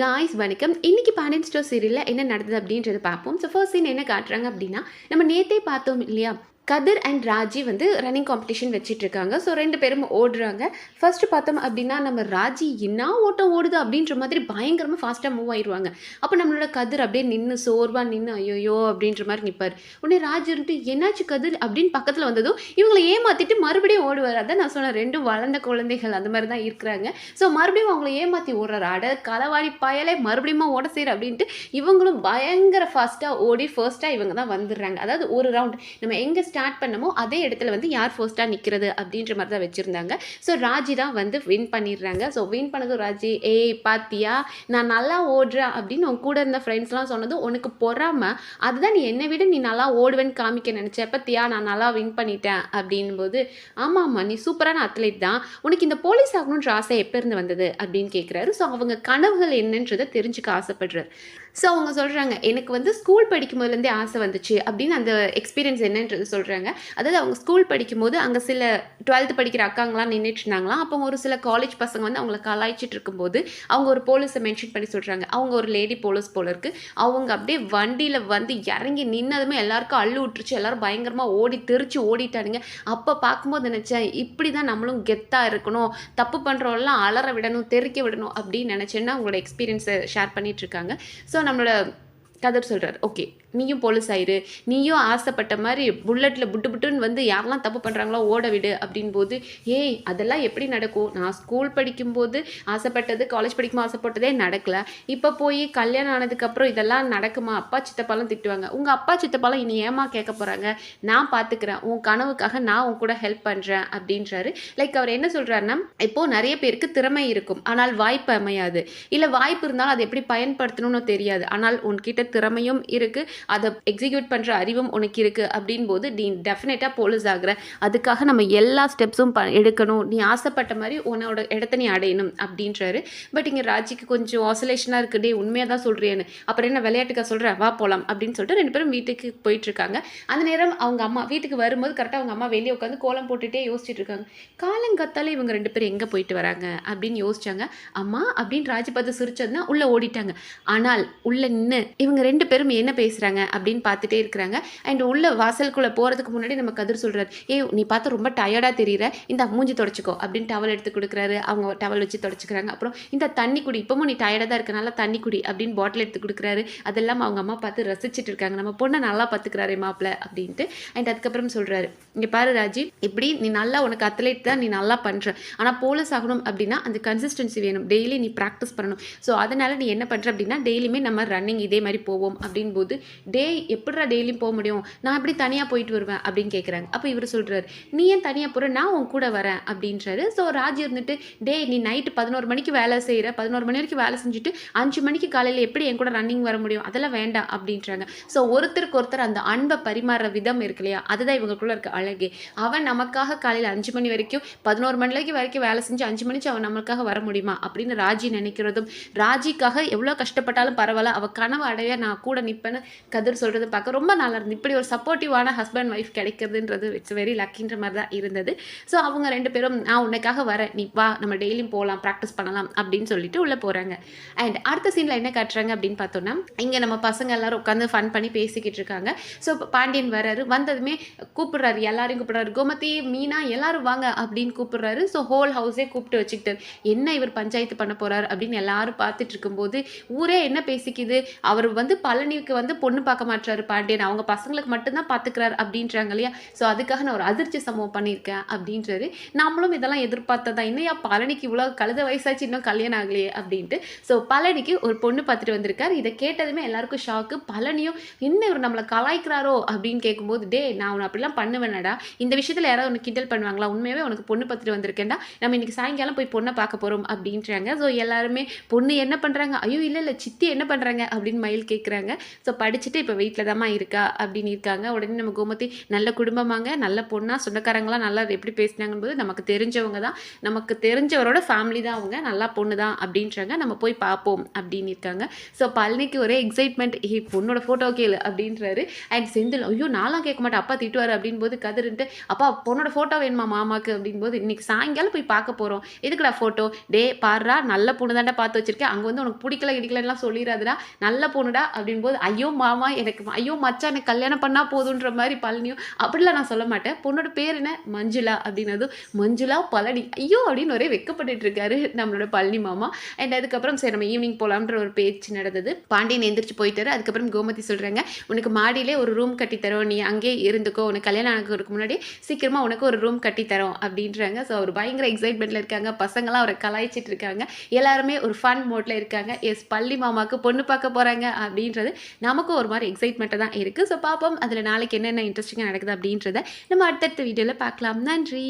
Guys வணக்கம். இன்னைக்கு Pandian store சீரியலில் என்ன நடந்தது அப்படின்றத பார்ப்போம். ஸோ ஃபர்ஸ்ட் சீன் என்ன காட்டுறாங்க அப்படின்னா நம்ம நேத்தே பார்த்தோம் இல்லையா? கதிர் அண்ட் ராஜி வந்து ரன்னிங் காம்படிஷன் வச்சிட்ருக்காங்க ஸோ ரெண்டு பேரும் ஓடுறாங்க. ஃபஸ்ட்டு பார்த்தோம் அப்படின்னா நம்ம ராஜி என்ன ஓட்டம் ஓடுது அப்படின்ற மாதிரி பயங்கரமாக ஃபாஸ்ட்டாக மூவ் ஆயிடுவாங்க அப்போ நம்மளோட கதிர் அப்படியே நின்று சோர்வாக நின்று ஐயோயோ அப்படின்ற மாதிரி நிற்பார் உடனே ராஜி வந்துட்டு என்னாச்சு கதிர்? அப்படின்னு பக்கத்தில் வந்ததும் இவங்களை ஏமாற்றிட்டு மறுபடியும் ஓடுவார். அதான் நான் சொன்னேன் ரெண்டும் வளர்ந்த குழந்தைகள் அந்த மாதிரி தான் இருக்கிறாங்க. ஸோ மறுபடியும் அவங்கள ஏமாற்றி ஓடுறாரு. அட களவாடி பயலே மறுபடியும் ஓட செய்கிற அப்படின்ட்டு இவங்களும் பயங்கர ஃபாஸ்ட்டாக ஓடி ஃபர்ஸ்ட்டாக இவங்க தான் வந்துடுறாங்க. அதாவது ஒரு ரவுண்ட் நம்ம எங்கே ஸ்டார்ட் பண்ணமோ அதே இடத்துல வந்து யார் ஃபர்ஸ்ட்டாக நிற்கிறது அப்படின்ற மாதிரி தான் வச்சுருந்தாங்க. ஸோ ராஜி தான் வந்து வின் பண்ணிடுறாங்க. ஸோ வின் பண்ணதும் ராஜி ஏய் பாத்தியா? நான் நல்லா ஓடுறேன் அப்படின்னு உன் கூட இருந்த ஃப்ரெண்ட்ஸ்லாம் சொன்னதும் உனக்கு பொறாமல் அதுதான் நீ என்னை விட நீ நல்லா ஓடுவேன்னு காமிக்க நினச்ச பத்தியா? நான் நல்லா வின் பண்ணிட்டேன். அப்படின்போது ஆமாம் ஆமாம் நீ சூப்பரான அத்லெட் தான். உனக்கு இந்த போலீஸ் ஆகணுன்ற ஆசை எப்போ இருந்து வந்தது? அப்படின்னு கேட்குறாரு ஸோ அவங்க கனவுகள் என்னன்றதை தெரிஞ்சுக்க ஆசைப்படுறாரு. ஸோ அவங்க சொல்கிறாங்க எனக்கு வந்து ஸ்கூல் படிக்கும் போதுலேருந்தே ஆசை வந்துச்சு அப்படின்னு அந்த எக்ஸ்பீரியன்ஸ் என்னன்றது சொல்கிறாங்க அதாவது அவங்க ஸ்கூல் படிக்கும்போது அங்கே சில டுவெல்த்து படிக்கிற அக்காங்களாம் நின்றுட்டு இருந்தாங்களாம். அப்போ ஒரு சில காலேஜ் பசங்க வந்து அவங்கள கலாய்ச்சிட்டு இருக்கும்போது அவங்க ஒரு போலீஸை மென்ஷன் பண்ணி சொல்கிறாங்க அவங்க ஒரு லேடி போலீஸ் போல இருக்கு. அவங்க அப்படியே வண்டியில் வந்து இறங்கி நின்னதுமே எல்லாருக்கும் அள்ளு விட்டுருச்சு. எல்லாரும் பயங்கரமாக ஓடி தெரிச்சு ஓடிட்டானுங்க. அப்போ பார்க்கும்போது நினச்சேன் இப்படி தான் நம்மளும் கெத்தாக இருக்கணும். தப்பு பண்ணுறவெல்லாம் அலற விடணும் தெறிக்க விடணும் அப்படின்னு நினச்சேன்னா அவங்களோட எக்ஸ்பீரியன்ஸை ஷேர் பண்ணிகிட்ருக்காங்க இருக்காங்க. ஸோ நம்மளோட கதர் சொல்கிறார் ஓகே நீயும் போலீஸ் ஆயிரு. நீயும் ஆசைப்பட்ட மாதிரி புல்லட்டில் புட்டு புட்டுன்னு வந்து யாரெல்லாம் தப்பு பண்ணுறாங்களோ ஓட விடு அப்படின் போது ஏய் அதெல்லாம் எப்படி நடக்கும்? நான் ஸ்கூல் படிக்கும்போது ஆசைப்பட்டது காலேஜ் படிக்கும்போது ஆசைப்பட்டதே நடக்கலை. இப்போ போய் கல்யாணம் ஆனதுக்கப்புறம் இதெல்லாம் நடக்குமா? அப்பா சித்தப்பாலாம் திட்டுவாங்க. உங்கள் அப்பா சித்தப்பாலாம் இனி ஏமா கேட்க போகிறாங்க நான் பார்த்துக்கிறேன் உன் கனவுக்காக நான் உன் கூட ஹெல்ப் பண்ணுறேன் அப்படின்றாரு. லைக் அவர் என்ன சொல்கிறாருன்னா இப்போது நிறைய பேருக்கு திறமை இருக்கும். ஆனால் வாய்ப்பு அமையாது. இல்லை வாய்ப்பு இருந்தாலும் அதை எப்படி பயன்படுத்தணும்னு தெரியாது. ஆனால் உன்கிட்ட திறமையும் இருக்குது அதை எக்ஸிக்யூட் பண்ணுற அறிவும் உனக்கு இருக்குது அப்படின் போது நீ டெஃபினட்டாக போலீஸ் ஆகிற. அதுக்காக நம்ம எல்லா ஸ்டெப்ஸும் ப எடுக்கணும். நீ ஆசைப்பட்ட மாதிரி உன்னோட இடத்த நீ அடையணும் அப்படின்றாரு. பட் இங்கே ராஜிக்கு கொஞ்சம் ஆசோலேஷனாக இருக்குது டே உண்மையாக தான் சொல்கிறேன்னு அப்புறம் என்ன விளையாட்டுக்கா சொல்கிறேன் வா போகலாம் அப்படின்னு சொல்லிட்டு ரெண்டு பேரும் வீட்டுக்கு போயிட்டுருக்காங்க. அந்த நேரம் அவங்க அம்மா வீட்டுக்கு வரும்போது கரெக்டாக அவங்க அம்மா வெளியே உட்காந்து கோலம் போட்டுகிட்டே யோசிச்சுட்டு இருக்காங்க. காலங்கத்தாலே இவங்க ரெண்டு பேரும் எங்கே போயிட்டு வராங்க? அப்படின்னு யோசிச்சாங்க. அம்மா அப்படின்னு ராஜி பார்த்து சிரிச்சதுன்னா உள்ளே ஓடிட்டாங்க. ஆனால் உள்ளே நின்று இவங்க ரெண்டு பேரும் என்ன பேசுகிறாங்க அப்படின்னு பார்த்துட்டே இருக்கிறாங்க. அண்ட் உள்ள வாசலுக்குள்ளே போகிறதுக்கு முன்னாடி நம்ம கதிர் சொல்கிறார் ஏய் நீ பார்த்து ரொம்ப டயர்டாக தெரியுற. இந்த மூஞ்சி தொடச்சிக்கோ. அப்படின்னு டவல் எடுத்து கொடுக்குறாரு. அவங்க டவல் வச்சு தொடச்சிக்கிறாங்க. அப்புறம் இந்த தண்ணி குடி. இப்போவும் நீ டயர்டாக தான் இருக்கனால தண்ணி குடி. அப்படின்னு பாட்டில் எடுத்து கொடுக்குறாரு. அதெல்லாம் அவங்க அம்மா பார்த்து ரசிச்சுட்டு இருக்காங்க. நம்ம பொண்ணை நல்லா பார்த்துக்கிறாரு மாப்பிள்ள அப்படின்ட்டு. அண்ட் அதுக்கப்புறம் சொல்கிறாரு இங்கே பாரு ராஜி இப்படி நீ நல்லா உனக்கு அத்லெட் தான் நீ நல்லா பண்ணுற ஆனால் போலீஸ் ஆகணும் அப்படின்னா அந்த கன்சிஸ்டன்சி வேணும். டெய்லி நீ ப்ராக்டிஸ் பண்ணணும். ஸோ அதனால் நீ என்ன பண்ணுற அப்படின்னா டெய்லியுமே நம்ம ரன்னிங் இதே மாதிரி போவோம். அப்படின் போது டே எப்படிடா டெய்லியும் போக முடியும்? நான் எப்படி தனியாக போயிட்டு வருவேன் அப்படின்னு கேட்குறாங்க அப்போ இவர் சொல்கிறாரு நீ ஏன் தனியாக போகிற நான் உன் கூட வரேன் அப்படின்றாரு. ஸோ ராஜ் இருந்துட்டு டே நீ நைட்டு பதினோரு மணிக்கு வேலை செய்கிற பதினோரு மணி வரைக்கும் வேலை செஞ்சுட்டு அஞ்சு மணிக்கு காலையில் எப்படி என் கூட ரன்னிங் வர முடியும்? அதெல்லாம் வேண்டாம் அப்படின்றாங்க. ஸோ ஒருத்தருக்கு ஒருத்தர் அந்த அன்பை பரிமாற விதம் இருக்கு இல்லையா? அதுதான் இவங்களுக்குள்ள இருக்க அழகு. அவன் நமக்காக காலையில் அஞ்சு மணி வரைக்கும் பதினோரு மணிக்கு வரைக்கும் வேலை செஞ்சு அஞ்சு மணிக்கு அவன் நமக்காக வர முடியுமா? அப்படின்னு ராஜி நினைக்கிறதும் ராஜிக்காக எவ்வளோ கஷ்டப்பட்டாலும் பரவாயில்ல. அவள் கனவு அடைய நான் கூட நிற்பேன்னு கதிர் சொல்கிறது பார்க்க ரொம்ப நல்லா இருந்து இப்படி ஒரு சப்போர்ட்டிவான ஹஸ்பண்ட் ஒய்ஃப் கிடைக்கிறதுன்றது இட்ஸ் வெரி லக்கின்ற மாதிரி தான் இருந்தது. ஸோ அவங்க ரெண்டு பேரும் நான் உன்னைக்காக வரேன். நீ வா நம்ம டெய்லியும் போகலாம் ப்ராக்டிஸ் பண்ணலாம் அப்படின்னு சொல்லிட்டு உள்ளே போகிறாங்க அண்ட் அடுத்த சீனில் என்ன காட்டுறாங்க அப்படின்னு பார்த்தோன்னா இங்கே நம்ம பசங்க எல்லாரும் உட்காந்து ஃபன் பண்ணி பேசிக்கிட்டு இருக்காங்க. ஸோ பாண்டியன் வராரு வந்ததுமே கூப்பிடுறாரு. எல்லாரையும் கூப்பிடுறாரு. கோமதி மீனா எல்லாரும் வாங்க அப்படின்னு கூப்பிடுறாரு. ஸோ ஹோல் ஹவுஸே கூப்பிட்டு வச்சுக்கிட்டாரு என்ன இவர் பஞ்சாயத்து பண்ண போகிறாரு அப்படின்னு எல்லாரும் பார்த்துட்டு இருக்கும்போது ஊரே என்ன பேசிக்குது? அவர் வந்து பழனிக்கு வந்து பொண்ணு பார்க்க மாட்டாரு பாண்டியன். அவங்க பசங்களுக்கு மட்டும்தான் பார்த்துக்கிறாரு அப்படின்றாங்க இல்லையா? ஸோ அதுக்காக நான் ஒரு அதிர்ச்சி சம்பவம் பண்ணியிருக்கேன் அப்படின்றாரு. நம்மளும் இதெல்லாம் எதிர்பார்த்ததா? என்னையா பழனிக்கு இவ்வளோ கழுத வயசாச்சு இன்னும் கல்யாணம் ஆகலையே அப்படின்ட்டு. ஸோ பழனிக்கு ஒரு பொண்ணு பார்த்துட்டு வந்திருக்காரு. இதை கேட்டதுமே எல்லாருக்கும் ஷாக்கு பழனியும் என்ன இவர் நம்மளை கலாய்க்கிறாரோ? அப்படின்னு கேட்கும்போது டே நான் உன்னை அப்படிலாம் பண்ணுவேனடா. இந்த விஷயத்தில் யாராவது உனக்கு கிண்டல் பண்ணுவாங்களா? உண்மையாகவே உனக்கு பொண்ணு பார்த்துட்டு வந்திருக்கேன்டா. நம்ம இன்னைக்கு சாயங்காலம் போய் பொண்ணை பார்க்க போகிறோம் அப்படின்றாங்க. ஸோ எல்லாருமே பொண்ணு என்ன பண்ணுறாங்க ஐயோ இல்லை இல்லை சித்தி என்ன பண்ணுறாங்க அப்படின்னு மயில் கேட்குறாங்க ஸோ படிச்சு படிச்சுட்டு இப்போ வீட்டில் தாம்மா இருக்கா அப்படின்னு இருக்காங்க. உடனே நம்ம கோமதி நல்ல குடும்பமாங்க நல்ல பொண்ணாக சொந்தக்காரங்களாம் நல்லா எப்படி பேசினாங்கும்போது நமக்கு தெரிஞ்சவங்க தான். நமக்கு தெரிஞ்சவரோட ஃபேமிலி தான் அவங்க. நல்லா பொண்ணு தான் அப்படின்றாங்க. நம்ம போய் பார்ப்போம் அப்படின்னு இருக்காங்க. ஸோ பழனிக்கு ஒரே எக்ஸைட்மெண்ட் ஹே பொண்ணோட ஃபோட்டோ கேளு அப்படின்றாரு. அண்ட் செந்தில் ஐயோ நானும் கேட்க மாட்டேன். அப்பா திட்டுவார் அப்படின் போது கதிர்ன்ட்டு அப்பா பொண்ணோட ஃபோட்டோ வேணுமா மாமாக்கு? அப்படின் போது இன்னைக்கு சாயங்காலம் போய் பார்க்க போகிறோம் எதுக்குடா ஃபோட்டோ டே பாடுறா நல்ல பொண்ணு தாண்டா பார்த்து வச்சிருக்கேன் அங்கே வந்து உனக்கு பிடிக்கல இடிக்கலலாம் சொல்லிடாதுடா நல்ல பொண்ணுடா அப்படின் போது ஐயோ மாமா எனக்கு ஐயோ மச்சான் எனக்கு கல்யாணம் பண்ணால் போதுன்ற மாதிரி பழனியும் அப்படிலாம் நான் சொல்ல மாட்டேன். பொண்ணோட பேர் என்ன? மஞ்சுளா அப்படின்னது மஞ்சுளா பழனி ஐயோ அப்படின்னு ஒரே வெக்கப்பட்டுட்டு இருக்காரு நம்மளோட பழனி மாமா. அண்ட் அதுக்கப்புறம் சரி நம்ம ஈவினிங் போகலான்ற ஒரு பேச்சு நடந்தது. பாண்டியன் எந்திரிச்சு போயிட்டாரு. அதுக்கப்புறம் கோமதி சொல்கிறாங்க உனக்கு மாடியிலே ஒரு ரூம் கட்டி தரோம். நீ அங்கேயே இருந்துக்கோ. உனக்கு கல்யாணம் ஆகிறதுக்கு முன்னாடி சீக்கிரமாக உனக்கு ஒரு ரூம் கட்டி தரோம். அப்படின்றாங்க. ஸோ அவர் பயங்கர எக்ஸைட்மெண்ட்டில் இருக்காங்க. பசங்களாம் அவரை கலாய்ச்சிட்டு இருக்காங்க. எல்லாருமே ஒரு ஃபன் மோட்டில் இருக்காங்க. எஸ் பள்ளி மாமாவுக்கு பொண்ணு பார்க்க போகிறாங்க அப்படின்றது நமக்கும் ஒரு மாதிரி எக்ஸைட்மெண்ட்டாக தான் இருக்குது ஸோ பார்ப்போம். அதில் நாளைக்கு என்னென்ன இன்ட்ரெஸ்டிங்காக நடக்குது அப்படின்றத நம்ம அடுத்தடுத்த வீடியோவில் பார்க்கலாம். நன்றி.